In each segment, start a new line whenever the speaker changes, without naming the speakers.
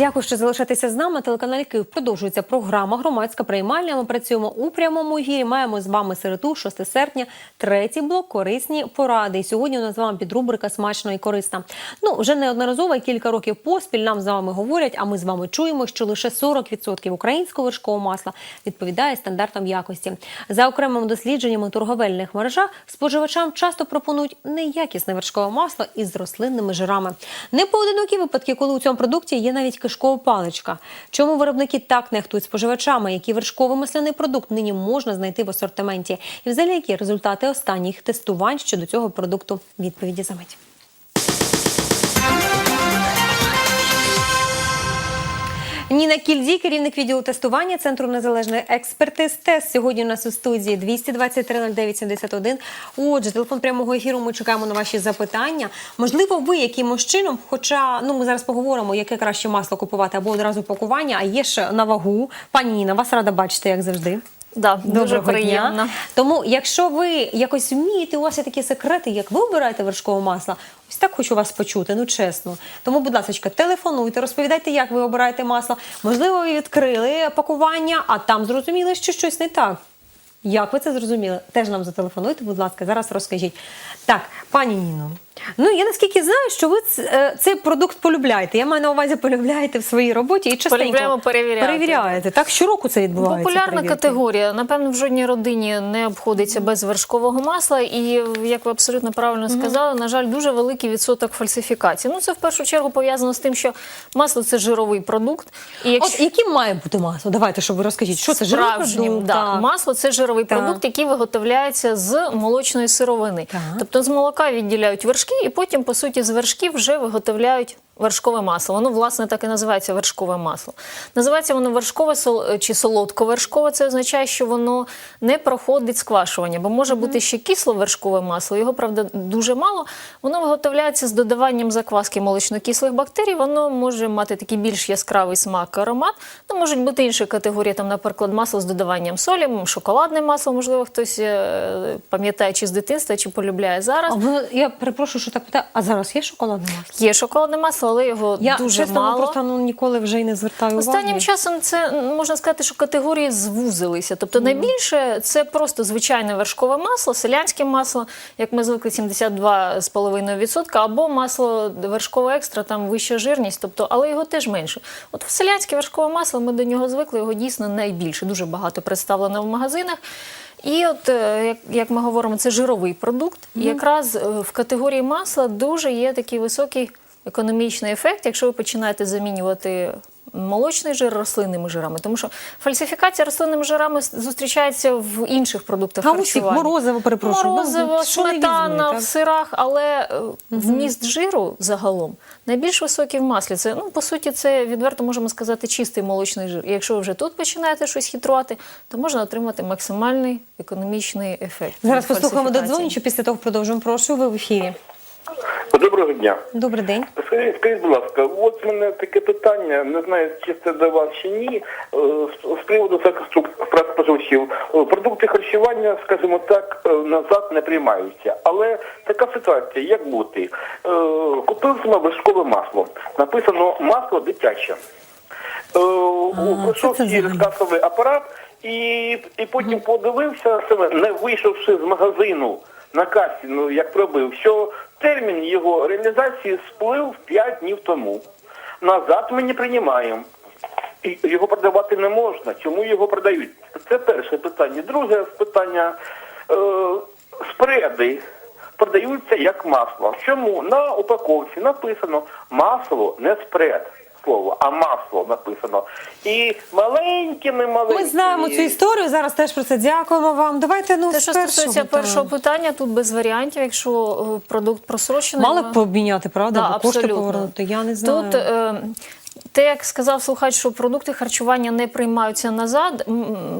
Дякую, що залишаєтеся з нами. На Телеканалі Київ продовжується програма Громадська приймальня. Ми працюємо у прямому ефірі. Маємо з вами середу, 6 серпня, третій блок корисні поради. І сьогодні у нас з вами підрубрика смачно і корисна. Ну вже неодноразово кілька років поспіль нам з вами говорять. А ми з вами чуємо, що лише 40% українського вершкового масла відповідає стандартам якості. За окремими дослідженнями торговельних мережах споживачам часто пропонують неякісне вершкове масло із рослинними жирами. Не поодинокі випадки, коли у цьому продукті є навіть кишкова паличка. Чому виробники так нехтують споживачами? Який вершковий масляний продукт нині можна знайти в асортименті? І взагалі які результати останніх тестувань щодо цього продукту? Відповіді за мить. Ніна Кільдій, керівник відділу тестування Центру незалежної експертиз ТЕС. Сьогодні у нас у студії 223 09 71. Отже, телефон прямого ефіру. Ми чекаємо на ваші запитання. Можливо, ви якимось чином, хоча ну ми зараз поговоримо, яке краще масло купувати або одразу пакування, а є ж на вагу. Пані Ніна, вас рада бачити, як завжди.
Да, дуже
Доброго
приємно.
Дня. Тому, якщо ви якось вмієте, у вас є такі секрети, як ви обираєте вершкове масло, ось так хочу вас почути, ну чесно. Тому, будь ласка, телефонуйте, розповідайте, як ви обираєте масло. Можливо, ви відкрили пакування, а там зрозуміли, що щось не так. Як ви це зрозуміли? Теж нам зателефонуйте, будь ласка, зараз розкажіть. Так, пані Ніно, ну я наскільки знаю, що ви е, цей продукт полюбляєте. Я маю на увазі полюбляєте в своїй роботі і частенько
Полюбляємо перевіряти.
перевіряєте. Так, щороку це відбувається.
Популярна
перевірки?
категорія. Напевно, в жодній родині не обходиться без вершкового масла. І як ви абсолютно правильно сказали, на жаль, дуже великий відсоток фальсифікацій. Ну це в першу чергу пов'язано з тим, що масло це жировий продукт. І
От яким має бути масло? Давайте, щоб ви розкажіть, що це жировий продукт?
да.
Так.
Масло це жировий
Так.
продукт, який виготовляється з молочної сировини.
Так.
Тобто з молока відділяють вершки, і потім, по суті, з вершків вже виготовляють. Вершкове масло, воно власне так і називається вершкове масло. Називається воно вершкове сол- чи солодковершкове. Це означає, що воно не проходить сквашування, бо може бути ще кисло-вершкове масло. Його правда дуже мало. Воно виготовляється з додаванням закваски молочно-кислих бактерій. Воно може мати такий більш яскравий смак, аромат. Ну, можуть бути інші категорії, там, наприклад, масло з додаванням солі, шоколадне масло, можливо, хтось е, пам'ятає чи з дитинства, чи полюбляє зараз.
А я перепрошую, що так питаю. А зараз є шоколадне масло?
Є шоколадне масло, але його
Я
дуже
чесно
мало.
просто ну, ніколи вже й не звертаю уваги.
Останнім часом це можна сказати, що категорії звузилися. Тобто найбільше це просто звичайне вершкове масло, селянське масло, як ми звикли 72,5%, або масло вершкове екстра, там вища жирність, тобто, але його теж менше. От селянське вершкове масло, ми до нього звикли, його дійсно найбільше. Дуже багато представлено в магазинах. І от, е, як, як ми говоримо, це жировий продукт. І якраз е, в категорії масла дуже є такий високий економічний ефект, якщо ви починаєте замінювати молочний жир рослинними жирами. Тому що фальсифікація рослинними жирами зустрічається в інших продуктах
А у
харчування.
морозиво, перепрошую.
Морозиво,
ну,
сметана
візьми,
в сирах, але е, вміст жиру загалом найбільш високий в маслі. Це ну по суті, це відверто можемо сказати чистий молочний жир. І якщо ви вже тут починаєте щось хитрувати, то можна отримати максимальний економічний ефект.
Зараз послухаємо
фальсифікації.
додзвоню, після того продовжуємо. Прошу, ви в ефірі.
Доброго дня.
Добрий день.
Скажіть, скажіть, будь ласка, от в мене таке питання, не знаю, чи це до вас чи ні, е, з- приводу захисту прав споживачів. Е, Продукти харчування, скажімо так, е, назад не приймаються. Але така ситуація, як бути? Купив саме вершкове масло. Написано масло дитяче. Пройшов через касовий апарат і, і потім подивився себе, не вийшовши з магазину на касі, ну як пробив, що термін його реалізації сплив 5 днів тому. Назад ми не приймаємо. І його продавати не можна. Чому його продають? Це перше питання. Друге питання. Е, спреди продаються як масло. Чому на упаковці написано масло не спред слово, а масло написано. І маленькими маленькими.
Ми знаємо цю історію. Зараз теж про це дякуємо вам. Давайте ну
Те, що
першого,
стосується першого питання, тут без варіантів, якщо е, продукт просрочений.
Мали б поміняти, правда?
Да,
Або кошти повернути. Я не знаю.
Тут е, те, як сказав слухач, що продукти харчування не приймаються назад.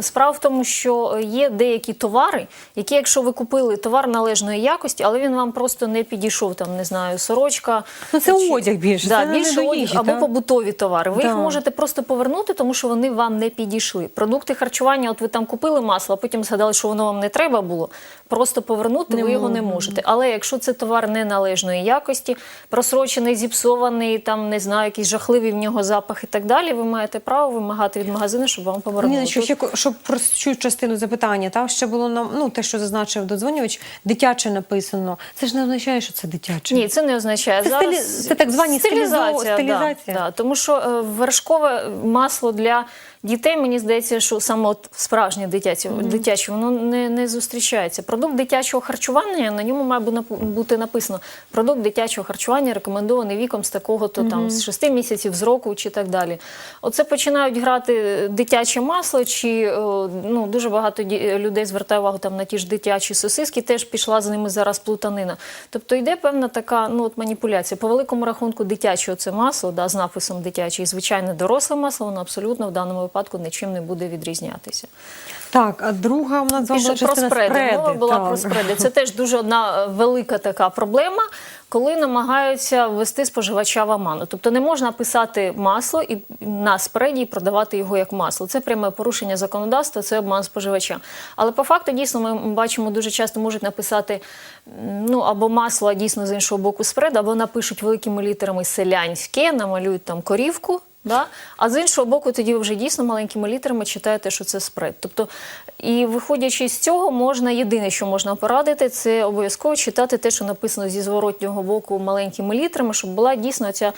Справа в тому, що є деякі товари, які, якщо ви купили товар належної якості, але він вам просто не підійшов, там не знаю, сорочка.
Ну, це
чи-
одяг більше,
Да,
це
більше одяг
їжі,
або
так?
побутові товари. Ви
Да.
їх можете просто повернути, тому що вони вам не підійшли. Продукти харчування, от ви там купили масло, а потім згадали, що воно вам не треба було. Просто повернути
Не
ви його не можете. Але якщо це товар неналежної якості, просрочений, зіпсований, там не знаю, якийсь жахливий в нього нього запах і так далі, ви маєте право вимагати від магазину, щоб вам повернули.
Ні, що, ще, щоб про цю частину запитання, та ще було нам, ну те, що зазначив додзвонювач, дитяче написано. Це ж не означає, що це дитяче.
Ні, це не означає.
Це
Зараз
стилі- це так звані
стилізація.
стилізація.
Да, да. Тому що е, вершкове масло для дітей, мені здається, що саме справжнє дитяче, дитяче воно не, не зустрічається. Продукт дитячого харчування на ньому має бути написано продукт дитячого харчування рекомендований віком з такого, то там з 6 місяців з року чи так далі. Оце починають грати дитяче масло, чи е, ну дуже багато людей звертає увагу там на ті ж дитячі сосиски. Теж пішла з ними зараз плутанина. Тобто йде певна така ну от маніпуляція. По великому рахунку дитячого це масло, да, з написом дитяче, і звичайне доросле масло, воно абсолютно в даному випадку нічим не буде відрізнятися.
Так, а друга у нас з вами була
про
частина
спреди. Мова була
так.
про спреди. Це теж дуже одна е, велика така проблема, коли намагаються ввести споживача в оману. Тобто не можна писати масло і на спреді і продавати його як масло. Це пряме порушення законодавства, це обман споживача. Але по факту дійсно ми бачимо дуже часто можуть написати ну або масло, а дійсно з іншого боку спред, або напишуть великими літерами селянське, намалюють там корівку. Да? А з іншого боку, тоді ви вже дійсно маленькими літерами читаєте, що це спред. Тобто, і виходячи з цього, можна єдине, що можна порадити, це обов'язково читати те, що написано зі зворотнього боку маленькими літерами, щоб була дійсно ця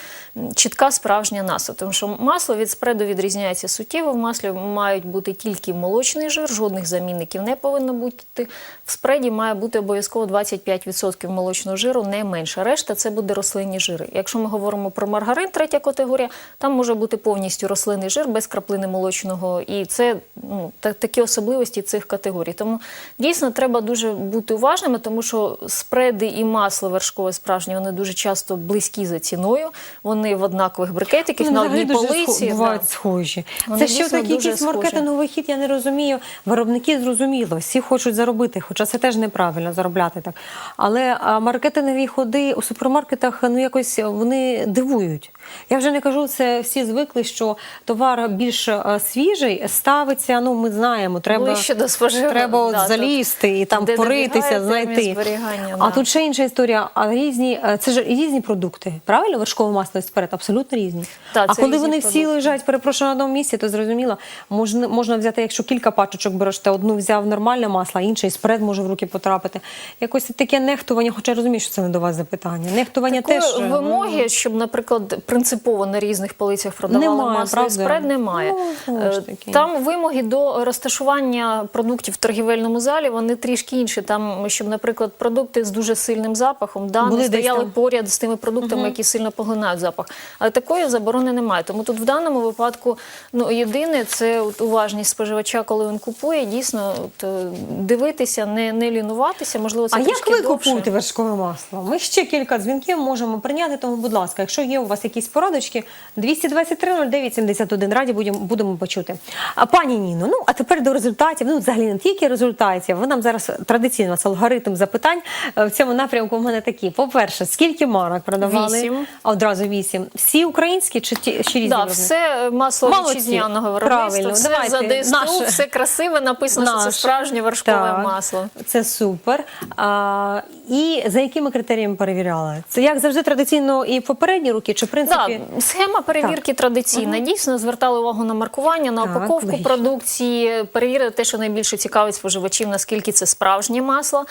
чітка справжня назва. Тому що масло від спреду відрізняється суттєво. В маслі мають бути тільки молочний жир, жодних замінників не повинно бути. В спреді має бути обов'язково 25% молочного жиру, не менше. Решта це буде рослинні жири. Якщо ми говоримо про маргарин, третя категорія, там може бути повністю рослинний жир без краплини молочного, і це ну, такі особливості цих категорій. Тому дійсно треба дуже бути уважними, тому що спреди і масло вершкове справжнє вони дуже часто близькі за ціною. Вони в однакових брикетиках
Вони
на одній полиці. да.
бувають схожі.
Вони
це
дійсно
такий якийсь
схожі.
маркетинговий хід, я не розумію. Виробники зрозуміло, всі хочуть заробити, хоча це теж неправильно заробляти так. Але маркетингові ходи у супермаркетах ну якось вони дивують. Я вже не кажу, це всі звикли, що товар більш свіжий ставиться. Ну ми знаємо, треба
Ближче до споживача,
Треба от
да,
залізти і там поритися, знайти.
зберігання,
А
да.
тут ще інша історія. А різні е, це ж різні продукти, правильно? Вершкове масло і спирт, абсолютно різні.
Так,
а коли
різні
вони всі
продукти.
лежать, перепрошую на одному місці, то зрозуміло, можна, можна взяти, якщо кілька пачечок береш, ти одну взяв нормальне масло, а інший спред може в руки потрапити. Якось таке нехтування, хоча я розумію, що це не до вас запитання. Нехтування
Такої
теж е,
вимоги, щоб, наприклад, принципово на різних полицях продавали
Немає,
масло
правда?
і спред, немає.
Ну,
Е. Там вимоги до розташування продуктів в торгівельному залі вони трішки інші. Там, щоб, наприклад, продукти з дуже сильним запахом да,
Були
не стояли
там.
поряд з тими продуктами, які сильно поглинають запах. Але такої заборони немає. Тому тут в даному випадку ну, єдине це от уважність споживача, коли він купує, дійсно от, е, дивитися, не, не лінуватися. Можливо, це
А як ви
довше.
купуєте вершкове масло? Ми ще кілька дзвінків можемо прийняти, тому, будь ласка, якщо є у вас якісь порадочки, 223 09 71, раді будемо, будемо почути. А пані Ніно, ну а тепер до результатів. Ну, взагалі не тільки результатів. Ви нам зараз традиційно нас алгоритм запитань е, в цьому напрямку. У мене такі. По-перше, скільки марок продавали?
Вісім.
Одразу вісім. Всі українські чи ті чи різні?
Да, все масло
Молодці.
вітчизняного виробництва,
Правильно.
все
Давайте.
за ДСТУ, все красиве, написано, що це справжнє вершкове
Так,
масло.
Це супер. А, і за якими критеріями перевіряли? Це як завжди традиційно і в попередні роки, чи в принципі?
Да, схема перевірки традиційна. Дійсно звертали увагу на маркування, на
Так,
упаковку
вийшло.
продукції, перевірили те, що найбільше цікавить споживачів, наскільки це справжнє масло.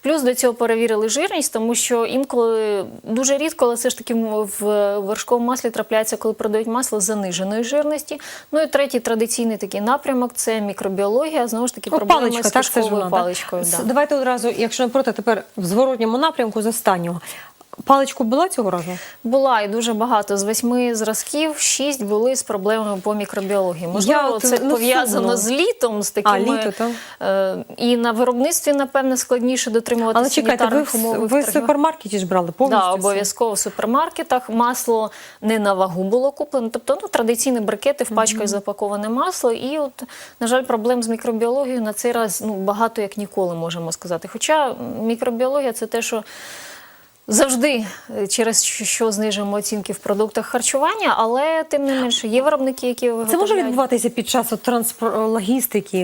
Плюс до цього перевірили жирність, тому що інколи дуже рідко, але все ж таки в вершковому маслі трапляється, коли продають масло заниженої жирності. Ну і третій традиційний такий напрямок це мікробіологія. Знову ж таки,
О,
проблеми
паличка,
з кишковою паличкою. Да.
Давайте одразу, якщо не проти, тепер в зворотньому напрямку з останнього. Паличку була цього разу?
Була і дуже багато. З восьми зразків шість були з проблемами по мікробіології. Можливо,
Я
це
ну,
пов'язано з літом, з такими
А, літо, так.
е, і на виробництві, напевне, складніше дотримуватися
Але чекайте, ви
умов.
ви в
торгівельних.
супермаркеті ж брали повністю?
Да, обов'язково в супермаркетах. Масло не на вагу було куплено. Тобто ну, традиційні брикети в пачках запаковане масло. І, от, на жаль, проблем з мікробіологією на цей раз ну, багато як ніколи можемо сказати. Хоча мікробіологія це те, що Завжди е, через що- знижуємо оцінки в продуктах харчування, але тим не менше є виробники, які
Це може відбуватися під час от,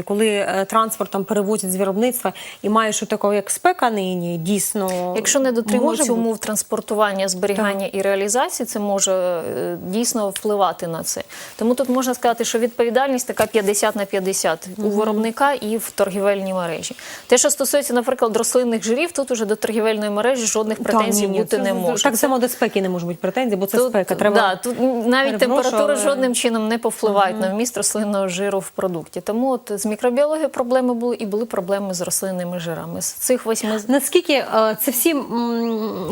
коли е, транспорт там перевозять з виробництва і маєш що такого, як спека нині, дійсно.
Якщо не дотримуються умов транспортування, зберігання і реалізації, це може е, дійсно впливати на це. Тому тут можна сказати, що відповідальність така 50 на 50 у виробника і в торгівельній мережі. Те, що стосується, наприклад, рослинних жирів, тут уже до торгівельної мережі жодних
Та,
претензій
ні,
бути не може.
Так само до спеки не може бути претензій, бо це
Тут,
спека. Треба
да, тут навіть температури
але-
жодним чином не повпливають на вміст рослинного жиру в продукті. Тому от з мікробіологією проблеми були і були проблеми з рослинними жирами. З цих восьми
Наскільки е, це всі,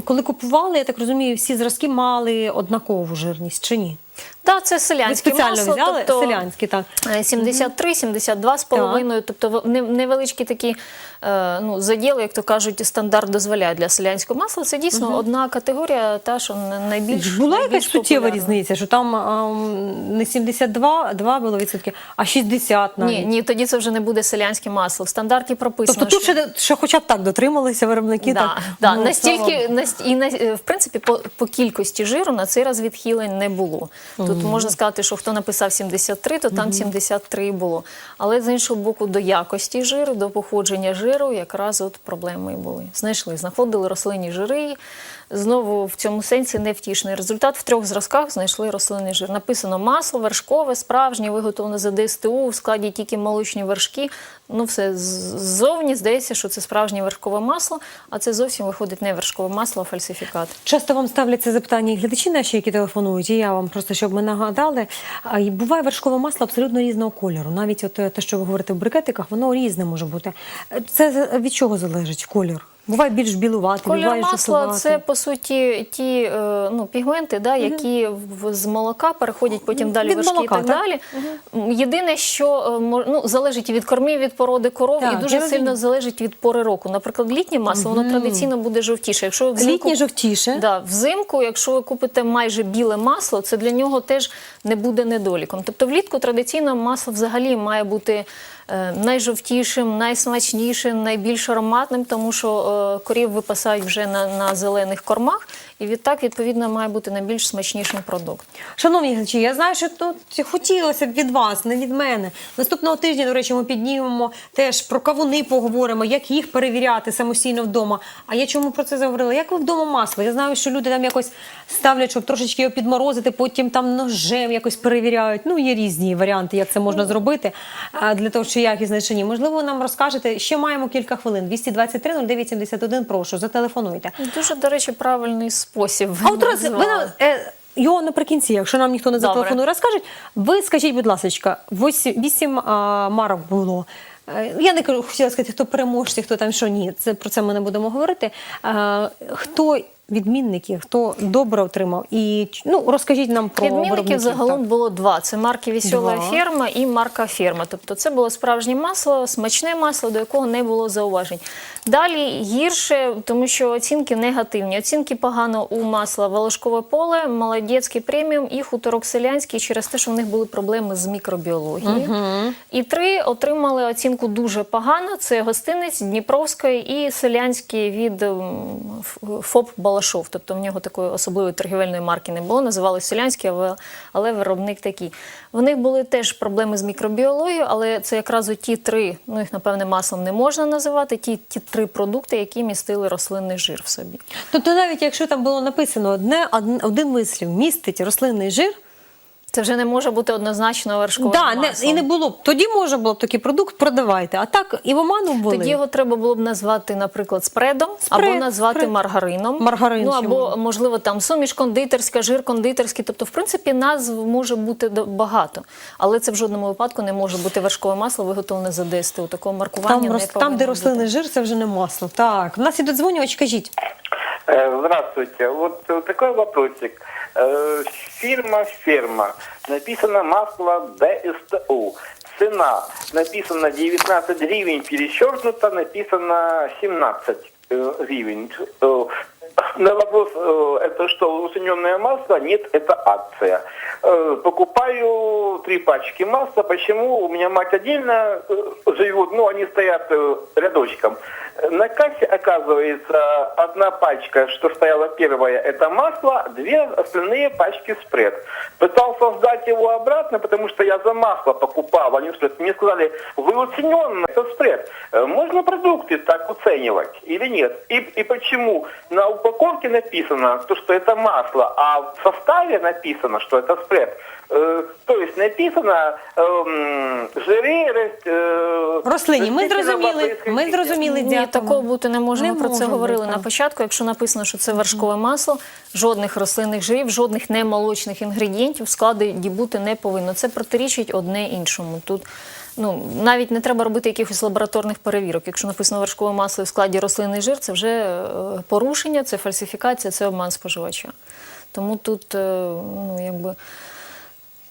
коли купували, я так розумію, всі зразки мали однакову жирність чи ні?
Да, це
Ви
селянське
спеціально
масло,
взяли
тобто,
селянські, так.
е, 73, 72 з половиною, тобто невеличкі такі е, ну, заділи, як то кажуть, стандарт дозволяє для селянського масла. Це дійсно одна категорія, та що на- найбільш
Була
найбільш
якась суттєва різниця, що там ем, не 72 2 було відсотки, а 60 навіть.
Ні, ні, тоді це вже не буде селянське масло. В стандарті прописано.
Тобто тут
що-
ще, ще хоча б так дотрималися виробники.
Да,
так,
да,
Ну,
настільки наст- і е, в принципі по, по кількості жиру на цей раз відхилень не було. Тут можна сказати, що хто написав 73, то там 73 і було. Але з іншого боку, до якості жиру, до походження жиру, якраз от проблеми і були. Знайшли, знаходили рослинні жири. Знову в цьому сенсі невтішний результат. В трьох зразках знайшли рослинний жир. Написано масло вершкове, справжнє, виготовлене за ДСТУ, в складі тільки молочні вершки. Ну, все ззовні здається, що це справжнє вершкове масло, а це зовсім виходить не вершкове масло, а фальсифікат.
Часто вам ставлять це запитання і глядачі наші, які телефонують, і я вам просто щоб ми нагадали. А, і Буває вершкове масло абсолютно різного кольору. Навіть от е, те, що ви говорите в брикетиках, воно різне може бути. Е, Це від чого залежить колір? Буває більш білуватий,
Колір
буває
масла це по суті ті е, ну, пігменти, да, які в- з молока переходять потім далі вершки
молока,
і так,
так?
далі. М, Єдине, що е, ну, залежить від кормів, від породи коров,
Так,
і дуже сильно залежить від пори року. Наприклад, літнє масло воно традиційно буде жовтіше. Якщо ви взимку-
Літнє жовтіше.
Да, взимку, якщо ви купите майже біле масло, це для нього теж не буде недоліком. Тобто влітку традиційно масло взагалі має бути найжовтішим, найсмачнішим, найбільш ароматним, тому що е, корів випасають вже на, на зелених кормах, і відтак, відповідно, має бути найбільш смачнішим продукт.
Шановні глядачі, я знаю, що тут хотілося б від вас, не від мене. Наступного тижня, до речі, ми піднімемо теж про кавуни поговоримо, як їх перевіряти самостійно вдома. А я чому про це заговорила? Як ви вдома масло? Я знаю, що люди там якось ставлять, щоб трошечки його підморозити, потім там ножем якось перевіряють. Ну, є різні варіанти, як це можна зробити для того, щоб якість знайшені. Можливо, нам розкажете. Ще маємо кілька хвилин. 223 09 71, прошу, зателефонуйте.
Дуже, до речі, правильний спосіб.
А от раз ви
назвали.
нам е, його наприкінці, якщо нам ніхто не
Добре.
зателефонує, розкажуть. Ви скажіть, будь ласка, вісім, вісім а, марок було. Е, Я не кажу, хотіла сказати, хто переможці, хто там що ні. Це про це ми не будемо говорити. Е, хто відмінники, хто добре отримав, і ну розкажіть нам про
Відмінників загалом
так.
було два: це марки Вісьола
Два.
ферма і марка ферма. Тобто це було справжнє масло, смачне масло, до якого не було зауважень. Далі гірше, тому що оцінки негативні. Оцінки погано у масла Волошкове поле, молодецький преміум і хуторок селянський через те, що в них були проблеми з мікробіологією. І три отримали оцінку дуже погано. Це гостинець Дніпровської і селянський від ФОП Балашов. Тобто в нього такої особливої торгівельної марки не було. називали селянський, але, виробник такий. В них були теж проблеми з мікробіологією, але це якраз у ті три, ну їх напевне маслом не можна називати. Ті, ті три продукти, які містили рослинний жир в собі.
Тобто, навіть якщо там було написано одне, од- один вислів містить рослинний жир,
Це вже не може бути однозначно вершковим
да, не, і не було б. Тоді може було б такий продукт, продавайте. А так і в оману були.
Тоді його треба було б назвати, наприклад, спредом,
Спред,
або назвати
спред.
маргарином.
Маргарин
ну або можливо там суміш кондитерська, жир кондитерський. Тобто, в принципі, назв може бути багато, але це в жодному випадку не може бути вершкове масло, виготовлене за ДСТУ. Такого маркування
Там,
не
рос- там, де рослинний жир, це вже не масло. Так, в нас іде дзвонювач, кажіть.
Э, Здравствуйте. Вот э, такой вопросик. Э, Фирма «Ферма». Написано масло ДСТУ. Цена написано 19 гривен, перечеркнуто, написано 17 э, гривен. На вопрос, э, это что, усредненное масло? Нет, это акция. Э, Покупаю три пачки масла. Почему? У меня мать отдельно э, живет, ну, они стоят рядочком. На кассе, оказывается, одна пачка, что стояла первая, это масло, две остальные пачки спред. Пытался сдать его обратно, потому что я за масло покупал. Они что, мне сказали, вы уцененный, это спред. Можно продукты так оценивать или нет? И, и почему на упаковке написано, то, что это масло, а в составе написано, что это спред? Э, То есть написано эм, жири рас- э,
Рослині, ми
растительного
зрозуміли, ми
происхождения.
зрозуміли,
Ні,
дякую.
такого бути не може.
Не
Ми про це
може
говорили
бути,
на
так.
початку. Якщо написано, що це вершкове масло, жодних рослинних жирів, жодних немолочних інгредієнтів в складі бути не повинно. Це протирічить одне іншому. Тут ну навіть не треба робити якихось лабораторних перевірок. Якщо написано вершкове масло в складі рослинний жир, це вже е, порушення, це фальсифікація, це обман споживача. Тому тут е, ну якби.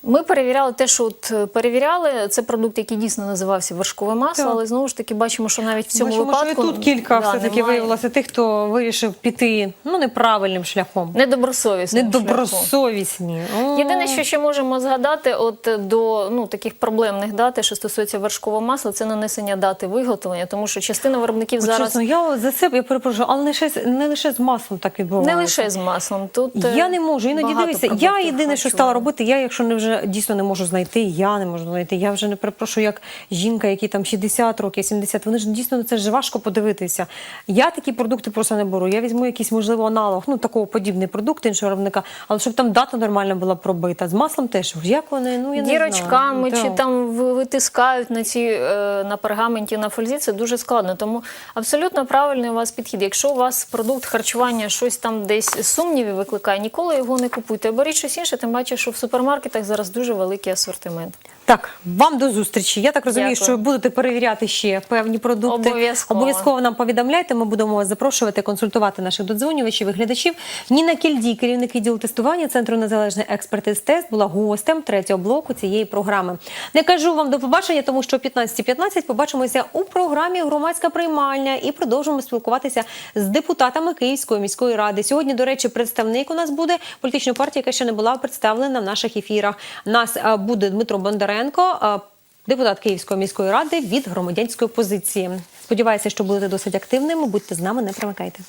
Ми перевіряли те, що от е, перевіряли. Це продукт, який дійсно називався вершкове масло,
Так.
але знову ж таки бачимо, що навіть в цьому
Бачимо, що і
випадку
тут кілька
да,
все-таки
немає-
виявилося тих, хто вирішив піти ну, неправильним шляхом.
недобросовісним.
Недобросовісні. О.
Єдине, що ще можемо згадати, от е, до ну таких проблемних дат, що стосується вершкового масла, це нанесення дати виготовлення, тому що частина виробників
От
зараз
Чесно, я за себе я перепрошую, але не лише, не лише з маслом так відбувається.
не лише з маслом. Тут е,
Я не можу. Іноді дивися. Я єдине, що стала робити, я, якщо не вже дійсно не можу знайти, я не можу знайти. Я вже не перепрошую, як жінка, які там 60 років, 70, Вони ж дійсно на це ж важко подивитися. Я такі продукти просто не беру. Я візьму якийсь можливо аналог, ну такого подібний продукт іншого виробника, але щоб там дата нормальна була пробита. З маслом теж як вони, ну я не
Дірочками
знаю.
чи
Так.
там витискають на ці е, на пергаменті на фользі, це дуже складно. Тому абсолютно правильний у вас підхід. Якщо у вас продукт харчування щось там десь сумнівів викликає, ніколи його не купуйте. Беріть щось інше, тим паче, що в супермаркетах зараз дуже великий асортимент.
Так, вам до зустрічі. Я так розумію,
Дякую.
що будете перевіряти ще певні продукти.
Обов'язково.
Обов'язково нам повідомляйте. Ми будемо вас запрошувати, консультувати наших додзвонювачів і глядачів. Ніна Кільдій, керівник відділу тестування Центру незалежний експертиз тест, була гостем третього блоку цієї програми. Не кажу вам до побачення, тому що о 15.15 побачимося у програмі Громадська приймальня і продовжимо спілкуватися з депутатами Київської міської ради. Сьогодні, до речі, представник у нас буде політичної партії, яка ще не була представлена в наших ефірах. Нас е, буде Дмитро Бондаренко. Е, Депутат Київської міської ради від громадянської позиції. Сподіваюся, що будете досить активними. Будьте з нами, не примикайте.